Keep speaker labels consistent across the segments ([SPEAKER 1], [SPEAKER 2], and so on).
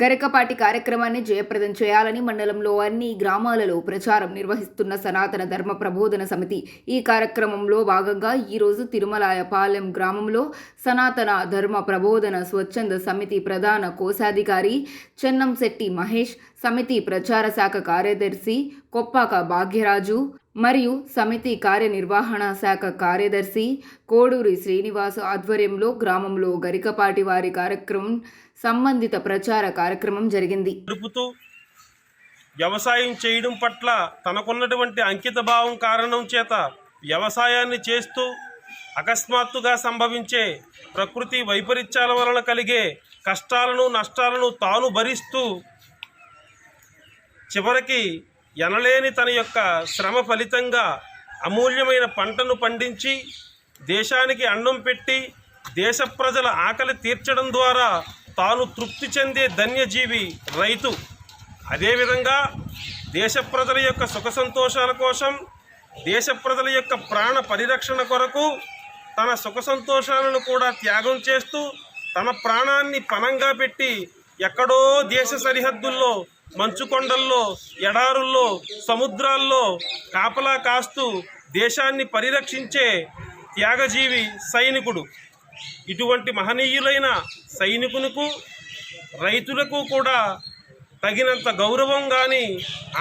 [SPEAKER 1] గరికపాటి కార్యక్రమాన్ని జయప్రదం చేయాలని మండలంలో అన్ని గ్రామాలలో ప్రచారం నిర్వహిస్తున్న సనాతన ధర్మ ప్రబోధన సమితి ఈ కార్యక్రమంలో భాగంగా ఈరోజు తిరుమలాయపాలెం గ్రామంలో సనాతన ధర్మ ప్రబోధన స్వచ్ఛంద సమితి ప్రధాన కోశాధికారి చెన్నంశెట్టి మహేష్ సమితి ప్రచార శాఖ కార్యదర్శి కొప్పాక భాగ్యరాజు మరియు సమితి కార్యనిర్వహణ శాఖ కార్యదర్శి కోడూరి శ్రీనివాస ఆధ్వర్యంలో గ్రామంలో గరికపాటి వారి కార్యక్రమం సంబంధిత ప్రచార కార్యక్రమం జరిగింది.
[SPEAKER 2] వ్యవసాయం చేయడం పట్ల తనకున్నటువంటి అంకిత భావం కారణం చేత వ్యవసాయాన్ని చేస్తూ అకస్మాత్తుగా సంభవించే ప్రకృతి వైపరీత్యాల వలన కలిగే కష్టాలను నష్టాలను తాను భరిస్తూ చివరికి ఎనలేని తన యొక్క శ్రమ ఫలితంగా అమూల్యమైన పంటను పండించి దేశానికి అన్నం పెట్టి దేశ ప్రజల ఆకలి తీర్చడం ద్వారా తాను తృప్తి చెందే ధన్యజీవి రైతు. అదేవిధంగా దేశ ప్రజల యొక్క సుఖ సంతోషాల కోసం దేశ ప్రజల యొక్క ప్రాణ పరిరక్షణ కొరకు తన సుఖ సంతోషాలను కూడా త్యాగం చేస్తూ తన ప్రాణాన్ని పణంగా పెట్టి ఎక్కడో దేశ సరిహద్దుల్లో మంచుకొండల్లో ఎడారుల్లో సముద్రాల్లో కాపలా కాస్తూ దేశాన్ని పరిరక్షించే త్యాగజీవి సైనికుడు. ఇటువంటి మహనీయులైన సైనికులకు రైతులకు కూడా తగినంత గౌరవం కానీ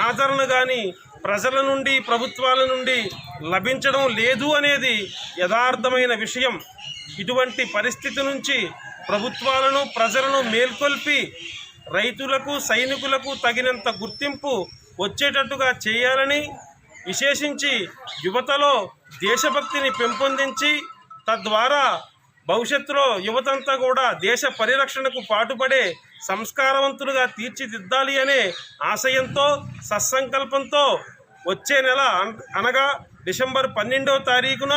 [SPEAKER 2] ఆదరణ కానీ ప్రజల నుండి ప్రభుత్వాల నుండి లభించడం లేదు అనేది యథార్థమైన విషయం. ఇటువంటి పరిస్థితి నుంచి ప్రభుత్వాలను ప్రజలను మేల్కొల్పి రైతులకు సైనికులకు తగినంత గుర్తింపు వచ్చేటట్టుగా చేయాలని విశేషించి యువతలో దేశభక్తిని పెంపొందించి తద్వారా భవిష్యత్తులో యువతంతా కూడా దేశ పరిరక్షణకు పాటుపడే సంస్కారవంతులుగా తీర్చిదిద్దాలి అనే ఆశయంతో సత్సంకల్పంతో వచ్చే నెల అన్- అనగా డిసెంబర్ పన్నెండవ తారీఖున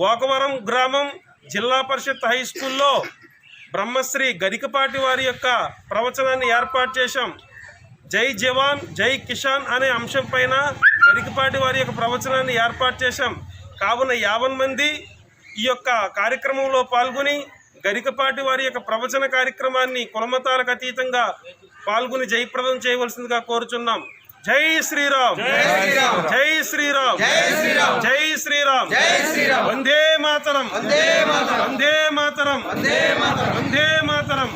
[SPEAKER 2] గోకవరం గ్రామం జిల్లా పరిషత్ హై స్కూల్లో బ్రహ్మశ్రీ గరికపాటి వారి యొక్క ప్రవచనాన్ని ఏర్పాటు చేశాం. జై జవాన్ జై కిషాన్ అనే అంశం పైన గరికపాటి వారి యొక్క ప్రవచనాన్ని ఏర్పాటు చేశాం. కావున యావన్ మంది ఈ యొక్క కార్యక్రమంలో పాల్గొని గరికపాటి వారి యొక్క ప్రవచన కార్యక్రమాన్ని కులమతాలకు అతీతంగా పాల్గొని జయప్రదం చేయవలసిందిగా కోరుచున్నాం. జై శ్రీరామ్ జై శ్రీరామ్ జై శ్రీరామ్ వందే మాతరం వందే మాతరం వందే మాతరం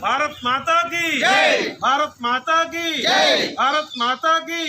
[SPEAKER 2] భారత్ మాతా की भारत माता की भारत माता की